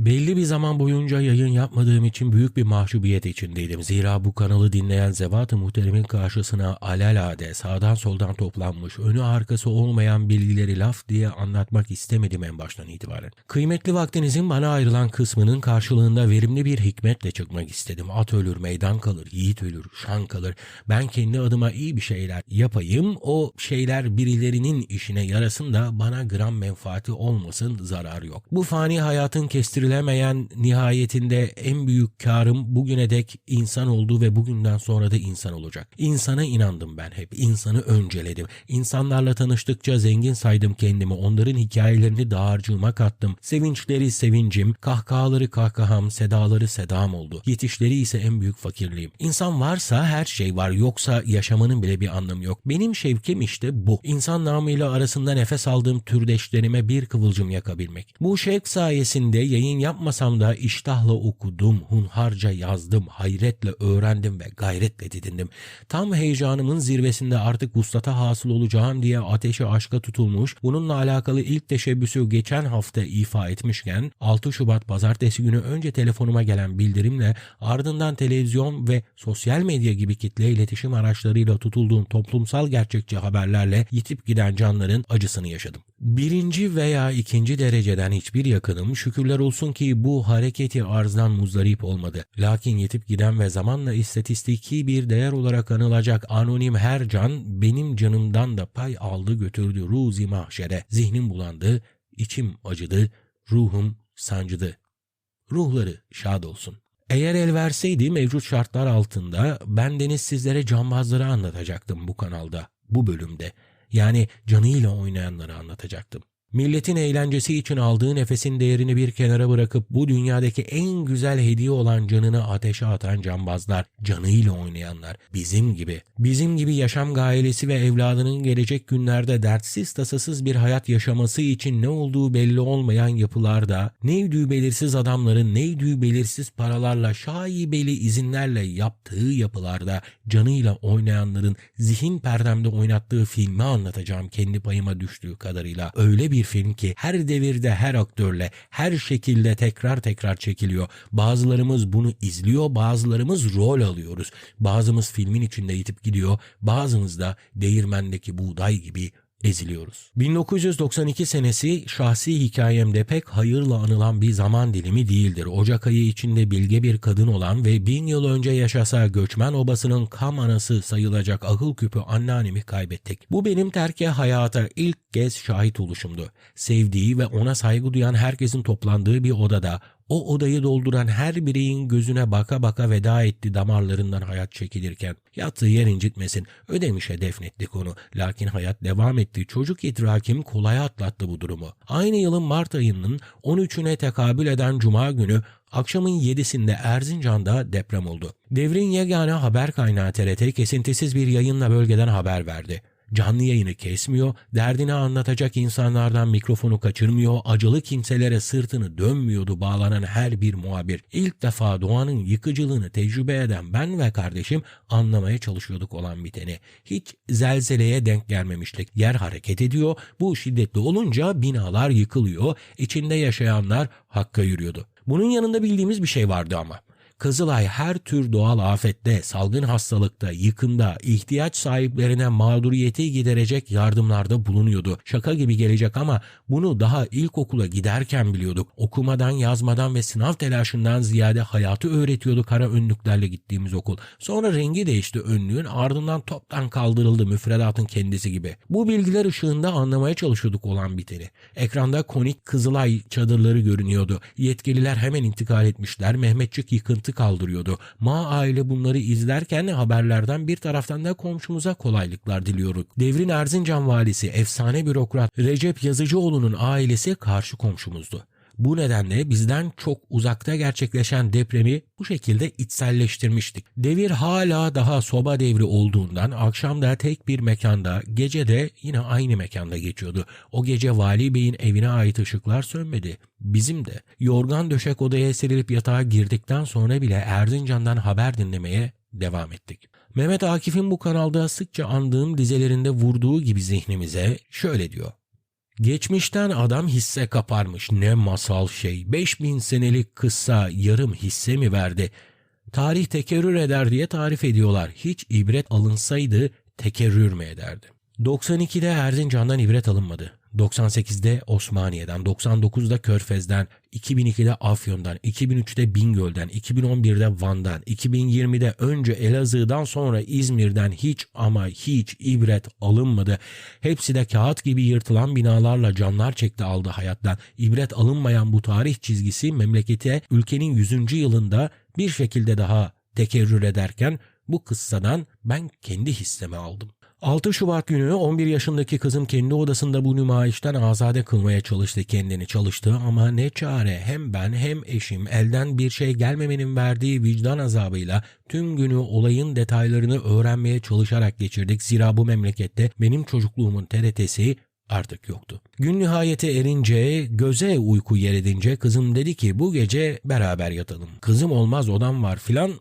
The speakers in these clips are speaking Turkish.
Belli bir zaman boyunca yayın yapmadığım için büyük bir mahcubiyet içindeydim. Zira bu kanalı dinleyen zevat-ı muhteremin karşısına alelade sağdan soldan toplanmış, önü arkası olmayan bilgileri laf diye anlatmak istemedim en baştan itibaren. Kıymetli vaktinizin bana ayrılan kısmının karşılığında verimli bir hikmetle çıkmak istedim. At ölür, meydan kalır, yiğit ölür, şan kalır. Ben kendi adıma iyi bir şeyler yapayım, o şeyler birilerinin işine yarasın da bana gram menfaati olmasın, zarar yok. Bu fani hayatın kestirilemeyen nihayetinde en büyük karım bugüne dek insan oldu ve bugünden sonra da insan olacak. İnsana inandım ben hep, insanı önceledim. İnsanlarla tanıştıkça zengin saydım kendimi, onların hikayelerini dağarcığıma kattım. Sevinçleri sevincim, kahkahaları kahkaham, sedaları sedam oldu. Yetişleri ise en büyük fakirliğim. İnsan varsa her şey var, yoksa yaşamanın bile bir anlamı yok. Benim şevkim işte bu. İnsan namıyla arasında nefes aldığım türdeşlerime bir kıvılcım yakabilmek. Bu şevk sayesinde yayın yapmasam da iştahla okudum, hunharca yazdım, hayretle öğrendim ve gayretle didindim. Tam heyecanımın zirvesinde artık vuslata hasıl olacağım diye ateşe aşka tutulmuş, bununla alakalı ilk teşebbüsü geçen hafta ifa etmişken 6 Şubat pazartesi günü önce telefonuma gelen bildirimle ardından televizyon ve sosyal medya gibi kitle iletişim araçlarıyla tutulduğum toplumsal gerçekçi haberlerle yitip giden canların acısını yaşadım. Birinci veya ikinci dereceden hiçbir yakınım şükürler olsun ki bu hareketi arzdan muzdarip olmadı. Lakin yetip giden ve zamanla istatistiki bir değer olarak anılacak anonim her can benim canımdan da pay aldı götürdü ruzi mahşere. Zihnim bulandı, içim acıdı, ruhum sancıdı. Ruhları şad olsun. Eğer el verseydi mevcut şartlar altında ben deniz sizlere cambazları anlatacaktım bu kanalda, bu bölümde. Yani canıyla oynayanları anlatacaktım. Milletin eğlencesi için aldığı nefesin değerini bir kenara bırakıp bu dünyadaki en güzel hediye olan canını ateşe atan cambazlar, canıyla oynayanlar, bizim gibi, bizim gibi yaşam gayelisi ve evladının gelecek günlerde dertsiz tasasız bir hayat yaşaması için ne olduğu belli olmayan yapılarda, neydi belirsiz adamların neydi belirsiz paralarla şaibeli izinlerle yaptığı yapılarda canıyla oynayanların zihin perdemde oynattığı filmi anlatacağım kendi payıma düştüğü kadarıyla. Öyle bir film ki her devirde her aktörle her şekilde tekrar tekrar çekiliyor. Bazılarımız bunu izliyor, bazılarımız rol alıyoruz. Bazımız filmin içinde yitip gidiyor, bazımız da değirmendeki buğday gibi eziliyoruz. 1992 senesi şahsi hikayemde pek hayırla anılan bir zaman dilimi değildir. Ocak ayı içinde bilge bir kadın olan ve bin yıl önce yaşasa göçmen obasının kam anası sayılacak akıl küpü anneannemi kaybettik. Bu benim terke hayata ilk kez şahit oluşumdu. Sevdiği ve ona saygı duyan herkesin toplandığı bir odada o odayı dolduran her bireyin gözüne baka baka veda etti damarlarından hayat çekilirken. Yattığı yer incitmesin. Ödemişe defnettik onu. Lakin hayat devam etti. Çocuk idrakim kolay atlattı bu durumu. Aynı yılın Mart ayının 13'üne tekabül eden Cuma günü Akşamın 7'sinde Erzincan'da deprem oldu. Devrin yegane haber kaynağı TRT kesintisiz bir yayınla bölgeden haber verdi. Canlı yayını kesmiyor, derdini anlatacak insanlardan mikrofonu kaçırmıyor, acılı kimselere sırtını dönmüyordu bağlanan her bir muhabir. İlk defa doğanın yıkıcılığını tecrübe eden ben ve kardeşim anlamaya çalışıyorduk olan biteni. Hiç zelzeleye denk gelmemiştik. Yer hareket ediyor, bu şiddetli olunca binalar yıkılıyor, içinde yaşayanlar hakka yürüyordu. Bunun yanında bildiğimiz bir şey vardı ama. Kızılay her tür doğal afette, salgın hastalıkta, yıkımda, ihtiyaç sahiplerine mağduriyeti giderecek yardımlarda bulunuyordu. Şaka gibi gelecek ama bunu daha ilkokula giderken biliyorduk. Okumadan, yazmadan ve sınav telaşından ziyade hayatı öğretiyordu kara önlüklerle gittiğimiz okul. Sonra rengi değişti önlüğün ardından toptan kaldırıldı müfredatın kendisi gibi. Bu bilgiler ışığında anlamaya çalışıyorduk olan biteni. Ekranda konik Kızılay çadırları görünüyordu. Yetkililer hemen intikal etmişler. Mehmetçik yıkıntı kaldırıyordu. Ma aile bunları izlerken haberlerden bir taraftan da komşumuza kolaylıklar diliyoruz. Devrin Erzincan valisi efsane bürokrat Recep Yazıcıoğlu'nun ailesi karşı komşumuzdu. Bu nedenle bizden çok uzakta gerçekleşen depremi bu şekilde içselleştirmiştik. Devir hala daha soba devri olduğundan akşam da tek bir mekanda, gece de yine aynı mekanda geçiyordu. O gece Vali Bey'in evine ait ışıklar sönmedi. Bizim de yorgan döşek odaya serilip yatağa girdikten sonra bile Erzincan'dan haber dinlemeye devam ettik. Mehmet Akif'in bu kanalda sıkça andığım dizelerinde vurduğu gibi zihnimize şöyle diyor. Geçmişten adam hisse kaparmış. Ne masal şey. 5000 senelik kıssa yarım hisse mi verdi? Tarih tekerrür eder diye tarif ediyorlar. Hiç ibret alınsaydı tekerrür mü ederdi? 92'de Erzincan'dan ibret alınmadı. 98'de Osmaniye'den, 99'da Körfez'den, 2002'de Afyon'dan, 2003'te Bingöl'den, 2011'de Van'dan, 2020'de önce Elazığ'dan sonra İzmir'den hiç ama hiç ibret alınmadı. Hepsi de kağıt gibi yırtılan binalarla canlar çekti aldı hayattan. İbret alınmayan bu tarih çizgisi memlekete ülkenin 100. yılında bir şekilde daha tekerrür ederken bu kıssadan ben kendi hissemi aldım. 6 Şubat günü 11 yaşındaki kızım kendi odasında bu nümayişten azade kılmaya çalıştı kendini çalıştı ama ne çare hem ben hem eşim elden bir şey gelmemenin verdiği vicdan azabıyla tüm günü olayın detaylarını öğrenmeye çalışarak geçirdik. Zira bu memlekette benim çocukluğumun TRT'si artık yoktu. Gün nihayete erince, göze uyku yer edince kızım dedi ki bu gece beraber yatalım. Kızım olmaz odam var filan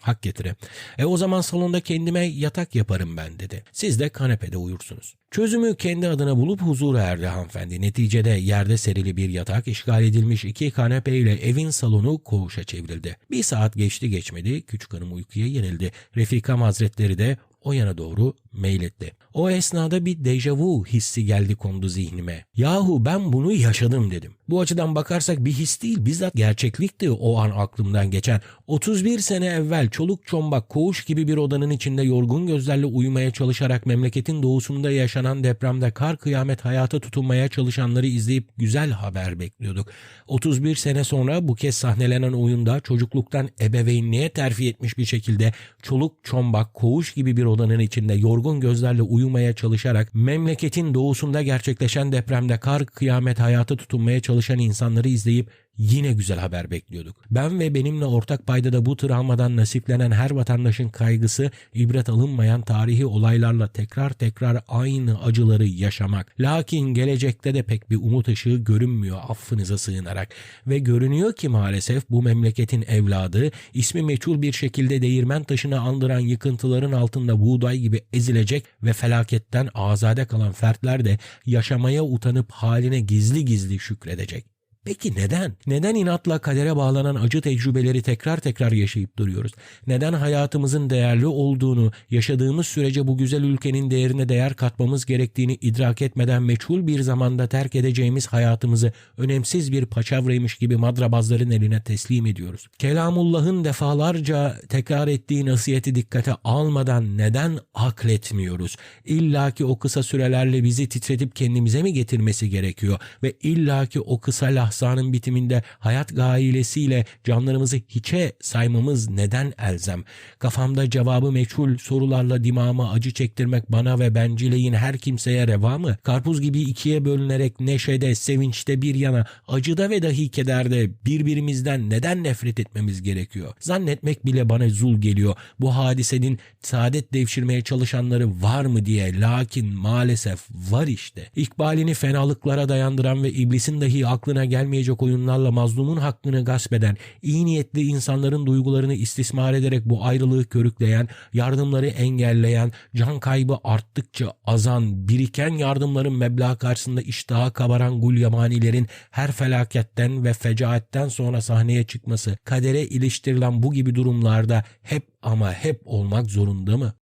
hak getire. E o zaman salonda kendime yatak yaparım ben dedi. Siz de kanepede uyursunuz. Çözümü kendi adına bulup huzura erdi hanımefendi. Neticede yerde serili bir yatak, işgal edilmiş iki kanepe ile evin salonu koğuşa çevrildi. Bir saat geçti geçmedi, küçük hanım uykuya yenildi. Refikam hazretleri de o yana doğru meyletti. O esnada bir dejavu hissi geldi kondu zihnime. Yahu ben bunu yaşadım dedim. Bu açıdan bakarsak bir his değil bizzat gerçeklikti o an aklımdan geçen. 31 sene evvel çoluk çombak koğuş gibi bir odanın içinde yorgun gözlerle uyumaya çalışarak memleketin doğusunda yaşanan depremde kar kıyamet hayata tutunmaya çalışanları izleyip güzel haber bekliyorduk. 31 sene sonra bu kez sahnelenen oyunda çocukluktan ebeveynliğe terfi etmiş bir şekilde çoluk çombak koğuş gibi bir odanın içinde yorgun gözlerle uyumaya çalışarak memleketin doğusunda gerçekleşen depremde kar kıyamet hayata tutunmaya çalışan insanları izleyip yine güzel haber bekliyorduk. Ben ve benimle ortak paydada bu travmadan nasiplenen her vatandaşın kaygısı ibret alınmayan tarihi olaylarla tekrar tekrar aynı acıları yaşamak. Lakin gelecekte de pek bir umut ışığı görünmüyor affınıza sığınarak. Ve görünüyor ki maalesef bu memleketin evladı ismi meçhul bir şekilde değirmen taşını andıran yıkıntıların altında buğday gibi ezilecek ve felaketten azade kalan fertler de yaşamaya utanıp haline gizli gizli şükredecek. Peki neden? Neden inatla kadere bağlanan acı tecrübeleri tekrar tekrar yaşayıp duruyoruz? Neden hayatımızın değerli olduğunu, yaşadığımız sürece bu güzel ülkenin değerine değer katmamız gerektiğini idrak etmeden meçhul bir zamanda terk edeceğimiz hayatımızı önemsiz bir paçavraymış gibi madrabazların eline teslim ediyoruz? Kelamullah'ın defalarca tekrar ettiği nasihati dikkate almadan neden akletmiyoruz? İlla ki o kısa sürelerle bizi titretip kendimize mi getirmesi gerekiyor? Ve illa ki o kısa lahzanın bitiminde hayat gailesiyle canlarımızı hiçe saymamız neden elzem? Kafamda cevabı meçhul sorularla dimağıma acı çektirmek bana ve bencileyin her kimseye reva mı? Karpuz gibi ikiye bölünerek neşede, sevinçte bir yana, acıda ve dahi kederde birbirimizden neden nefret etmemiz gerekiyor? Zannetmek bile bana zul geliyor. Bu hadisenin saadet devşirmeye çalışanları var mı diye. Lakin maalesef var işte. İkbalini fenalıklara dayandıran ve iblisin dahi aklına gelmeyecek oyunlarla mazlumun hakkını gasp eden, iyi niyetli insanların duygularını istismar ederek bu ayrılığı körükleyen, yardımları engelleyen, can kaybı arttıkça azan, biriken yardımların meblağ karşısında iştaha kabaran gulyamanilerin her felaketten ve fecaatten sonra sahneye çıkması, kadere iliştirilen bu gibi durumlarda hep ama hep olmak zorunda mı?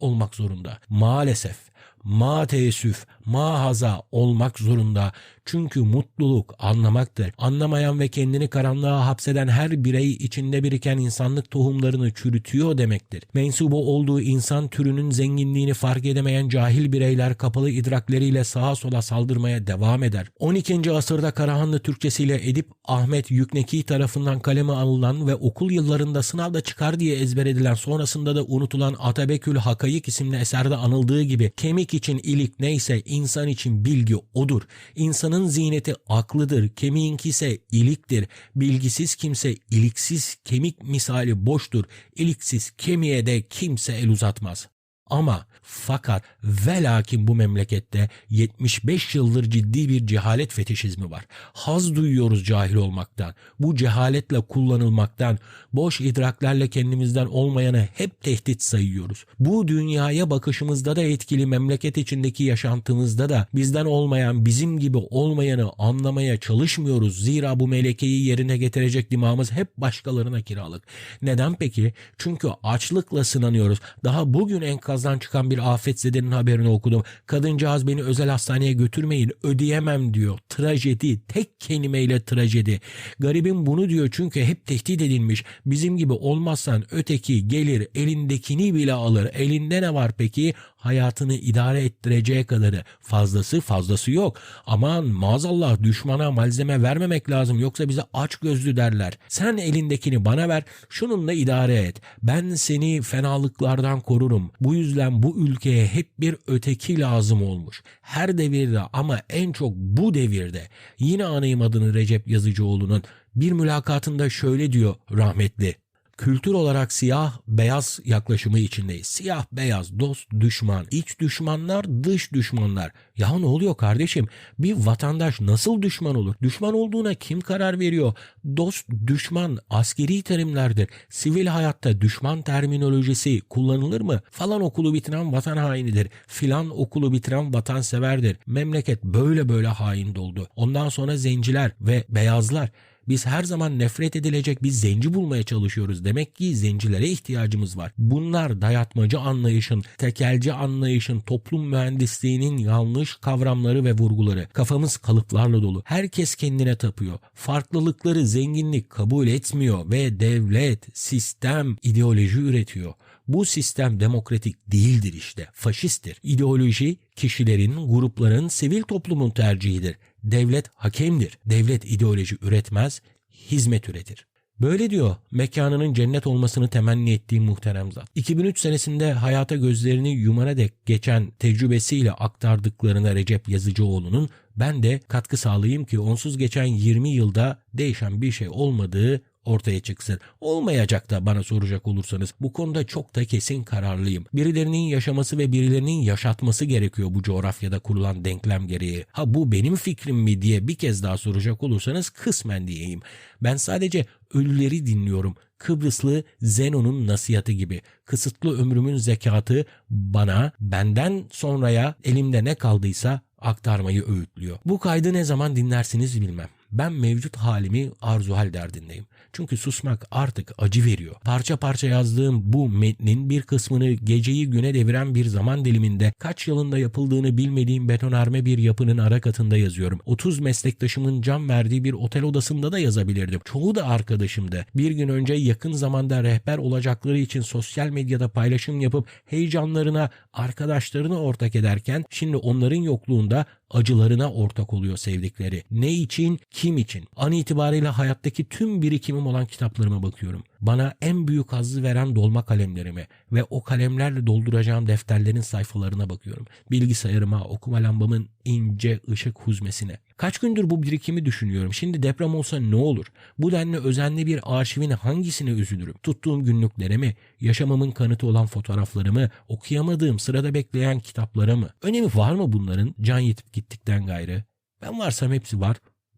Olmak zorunda. Maalesef ma teessüf, ma haza olmak zorunda. Çünkü mutluluk anlamaktır. Anlamayan ve kendini karanlığa hapseden her birey içinde biriken insanlık tohumlarını çürütüyor demektir. Mensubu olduğu insan türünün zenginliğini fark edemeyen cahil bireyler kapalı idrakleriyle sağa sola saldırmaya devam eder. 12. asırda Karahanlı Türkçesiyle Edip Ahmet Yükneki tarafından kaleme alınan ve okul yıllarında sınavda çıkar diye ezber edilen sonrasında da unutulan Atabekül Hakayık isimli eserde anıldığı gibi kemik için ilik neyse insan için bilgi odur. İnsanın ziyneti aklıdır, kemiğinki ise iliktir. Bilgisiz kimse iliksiz kemik misali boştur. İliksiz kemiğe de kimse el uzatmaz. Ama fakat ve lakin bu memlekette 75 yıldır ciddi bir cehalet fetişizmi var. Haz duyuyoruz cahil olmaktan. Bu cehaletle kullanılmaktan, boş idraklerle kendimizden olmayanı hep tehdit sayıyoruz. Bu dünyaya bakışımızda da etkili memleket içindeki yaşantımızda da bizden olmayan, bizim gibi olmayanı anlamaya çalışmıyoruz. Zira bu melekeyi yerine getirecek dimağımız hep başkalarına kiralık. Neden peki? Çünkü açlıkla sınanıyoruz. Daha bugün enkazdan çıkan bir afetzedenin haberini okudum. Kadıncağız beni özel hastaneye götürmeyin ödeyemem diyor. Trajedi tek kelimeyle trajedi. Garibim bunu diyor çünkü hep tehdit edilmiş. Bizim gibi olmazsan öteki gelir elindekini bile alır. Elinde ne var peki? Hayatını idare ettireceği kadarı. Fazlası fazlası yok. Aman maazallah düşmana malzeme vermemek lazım yoksa bize aç gözlü derler. Sen elindekini bana ver şununla idare et. Ben seni fenalıklardan korurum. Bu yüzden bu ülkeye hep bir öteki lazım olmuş. Her devirde ama en çok bu devirde. Yine anayım adını Recep Yazıcıoğlu'nun bir mülakatında şöyle diyor rahmetli. Kültür olarak siyah beyaz yaklaşımı içindeyiz. Siyah beyaz dost düşman, iç düşmanlar dış düşmanlar. Ya ne oluyor kardeşim? Bir vatandaş nasıl düşman olur? Düşman olduğuna kim karar veriyor? Dost düşman askeri terimlerdir. Sivil hayatta düşman terminolojisi kullanılır mı? Falan okulu bitiren vatan hainidir. Filan okulu bitiren vatanseverdir. Memleket böyle böyle hain doldu. Ondan sonra zenciler ve beyazlar biz her zaman nefret edilecek bir zenci bulmaya çalışıyoruz. Demek ki zencilere ihtiyacımız var. Bunlar dayatmacı anlayışın, tekelci anlayışın, toplum mühendisliğinin yanlış kavramları ve vurguları. Kafamız kalıplarla dolu. Herkes kendine tapıyor. Farklılıkları zenginlik kabul etmiyor ve devlet, sistem, ideoloji üretiyor. Bu sistem demokratik değildir işte, faşisttir. İdeoloji kişilerin, grupların, sivil toplumun tercihidir. Devlet hakemdir. Devlet ideoloji üretmez, hizmet üretir. Böyle diyor mekanının cennet olmasını temenni ettiği muhterem zat. 2003 senesinde hayata gözlerini yumana dek geçen tecrübesiyle aktardıklarına Recep Yazıcıoğlu'nun ben de katkı sağlayayım ki onsuz geçen 20 yılda değişen bir şey olmadığı ortaya çıksın. Olmayacak da bana soracak olursanız bu konuda çok da kesin kararlıyım. Birilerinin yaşaması ve birilerinin yaşatması gerekiyor bu coğrafyada kurulan denklem gereği. Ha bu benim fikrim mi diye bir kez daha soracak olursanız kısmen diyeyim. Ben sadece ölüleri dinliyorum. Kıbrıslı Zenon'un nasihatı gibi. Kısıtlı ömrümün zekatı bana benden sonraya elimde ne kaldıysa aktarmayı öğütlüyor. Bu kaydı ne zaman dinlersiniz bilmem. Ben mevcut halimi arzu hal derdindeyim. Çünkü susmak artık acı veriyor. Parça parça yazdığım bu metnin bir kısmını geceyi güne deviren bir zaman diliminde kaç yılında yapıldığını bilmediğim betonarme bir yapının ara katında yazıyorum. 30 meslektaşımın can verdiği bir otel odasında da yazabilirdim. Çoğu da arkadaşımdı. Bir gün önce yakın zamanda rehber olacakları için sosyal medyada paylaşım yapıp heyecanlarına, arkadaşlarını ortak ederken şimdi onların yokluğunda acılarına ortak oluyor sevdikleri. Ne için, kim için? An itibariyle hayattaki tüm birikimim olan kitaplarıma bakıyorum. Bana en büyük hazzı veren dolma kalemlerime ve o kalemlerle dolduracağım defterlerin sayfalarına bakıyorum. Bilgisayarıma, okuma lambamın ince ışık huzmesine. Kaç gündür bu birikimi düşünüyorum. Şimdi deprem olsa ne olur? Bu denli özenli bir arşivin hangisine üzülürüm? Tuttuğum günlüklere mi? Yaşamamın kanıtı olan fotoğraflarımı? Okuyamadığım sırada bekleyen kitaplara mı? Önemi var mı bunların can yetip gittikten gayrı? Ben varsam hepsi var.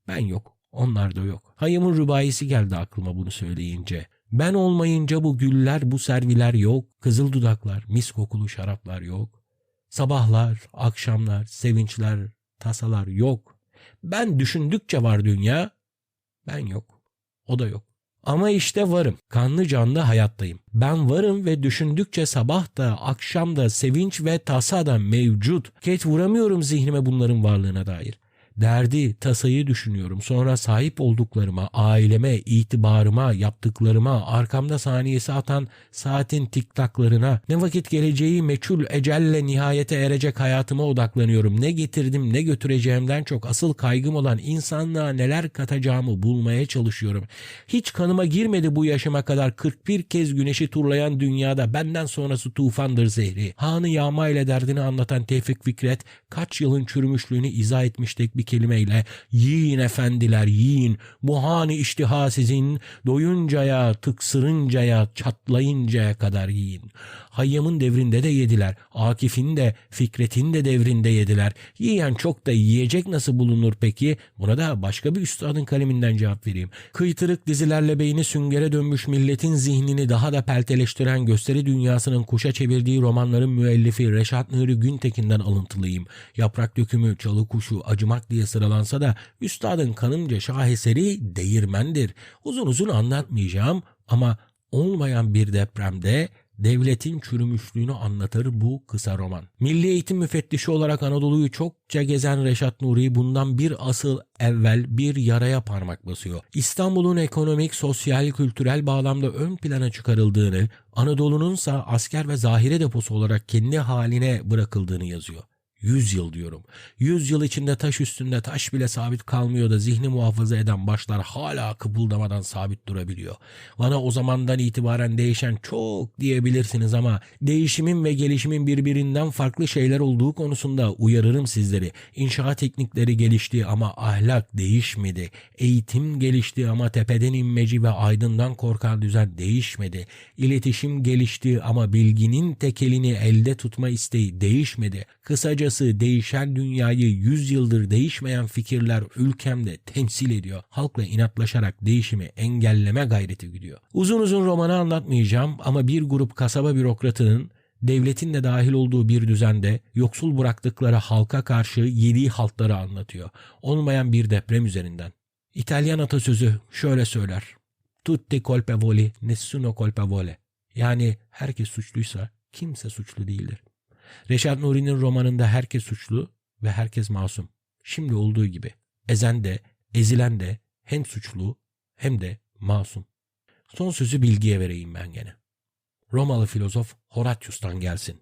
Ben yok. Onlar da yok. Hayım'ın rübayisi geldi aklıma bunu söyleyince. Ben olmayınca bu güller, bu serviler yok. Kızıl dudaklar, mis kokulu şaraplar yok. Sabahlar, akşamlar, sevinçler, tasalar yok. Ben düşündükçe var dünya. Ben yok. O da yok. Ama işte varım. Kanlı canlı hayattayım. Ben varım ve düşündükçe sabah da akşam da sevinç ve tasa da mevcut. Ket vuramıyorum zihnime bunların varlığına dair. Derdi, tasayı düşünüyorum. Sonra sahip olduklarıma, aileme, itibarıma, yaptıklarıma, arkamda saniyesi atan saatin tiktaklarına, ne vakit geleceği meçhul ecelle nihayete erecek hayatıma odaklanıyorum. Ne getirdim, ne götüreceğimden çok asıl kaygım olan insanlığa neler katacağımı bulmaya çalışıyorum. Hiç kanıma girmedi bu yaşıma kadar 41 kez güneşi turlayan dünyada benden sonrası tufandır zehri. Hanı yağma ile derdini anlatan Tevfik Fikret kaç yılın çürümüşlüğünü izah etmiştik bir kelimeyle yiyin efendiler yiyin bu hani iştiha sizin doyuncaya tıksırıncaya çatlayıncaya kadar yiyin. Hayyam'ın devrinde de yediler. Akif'in de Fikret'in de devrinde yediler. Yiyen çok da yiyecek nasıl bulunur peki? Buna da başka bir üstadın kaleminden cevap vereyim. Kıytırık dizilerle beyni süngere dönmüş milletin zihnini daha da pelteleştiren gösteri dünyasının kuşa çevirdiği romanların müellifi Reşat Nuri Güntekin'den alıntılıyım. Yaprak dökümü, çalı kuşu, acımak diye sıralansa da üstadın kanımca şaheseri değirmendir. Uzun uzun anlatmayacağım ama olmayan bir depremde devletin çürümüşlüğünü anlatır bu kısa roman. Milli Eğitim Müfettişi olarak Anadolu'yu çokça gezen Reşat Nuri bundan bir asıl evvel bir yaraya parmak basıyor. İstanbul'un ekonomik, sosyal, kültürel bağlamda ön plana çıkarıldığını, Anadolu'nunsa asker ve zahire deposu olarak kendi haline bırakıldığını yazıyor. Yüz yıl diyorum. Yüz yıl içinde taş üstünde taş bile sabit kalmıyor da zihni muhafaza eden başlar hala kıpıldamadan sabit durabiliyor. Bana o zamandan itibaren değişen çok diyebilirsiniz ama değişimin ve gelişimin birbirinden farklı şeyler olduğu konusunda uyarırım sizleri. İnşaat teknikleri gelişti ama ahlak değişmedi. Eğitim gelişti ama tepeden inmeci ve aydından korkan düzen değişmedi. İletişim gelişti ama bilginin tekelini elde tutma isteği değişmedi. Kısacası değişen dünyayı yüz yıldır değişmeyen fikirler ülkemde temsil ediyor. Halkla inatlaşarak değişimi engelleme gayreti gidiyor. Uzun uzun romanı anlatmayacağım ama bir grup kasaba bürokratının devletin de dahil olduğu bir düzende yoksul bıraktıkları halka karşı yediği haltları anlatıyor. Olmayan bir deprem üzerinden. İtalyan atasözü şöyle söyler. Tutti colpevoli, nessuno colpevole. Yani herkes suçluysa kimse suçlu değildir. Reşat Nuri'nin romanında herkes suçlu ve herkes masum. Şimdi olduğu gibi. Ezen de, ezilen de hem suçlu hem de masum. Son sözü bilgiye vereyim ben gene. Romalı filozof Horatius'tan gelsin.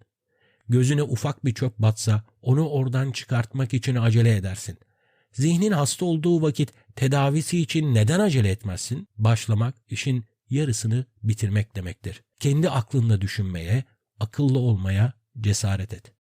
Gözüne ufak bir çöp batsa onu oradan çıkartmak için acele edersin. Zihnin hasta olduğu vakit tedavisi için neden acele etmezsin? Başlamak işin yarısını bitirmek demektir. Kendi aklınla düşünmeye, akıllı olmaya cesaret et.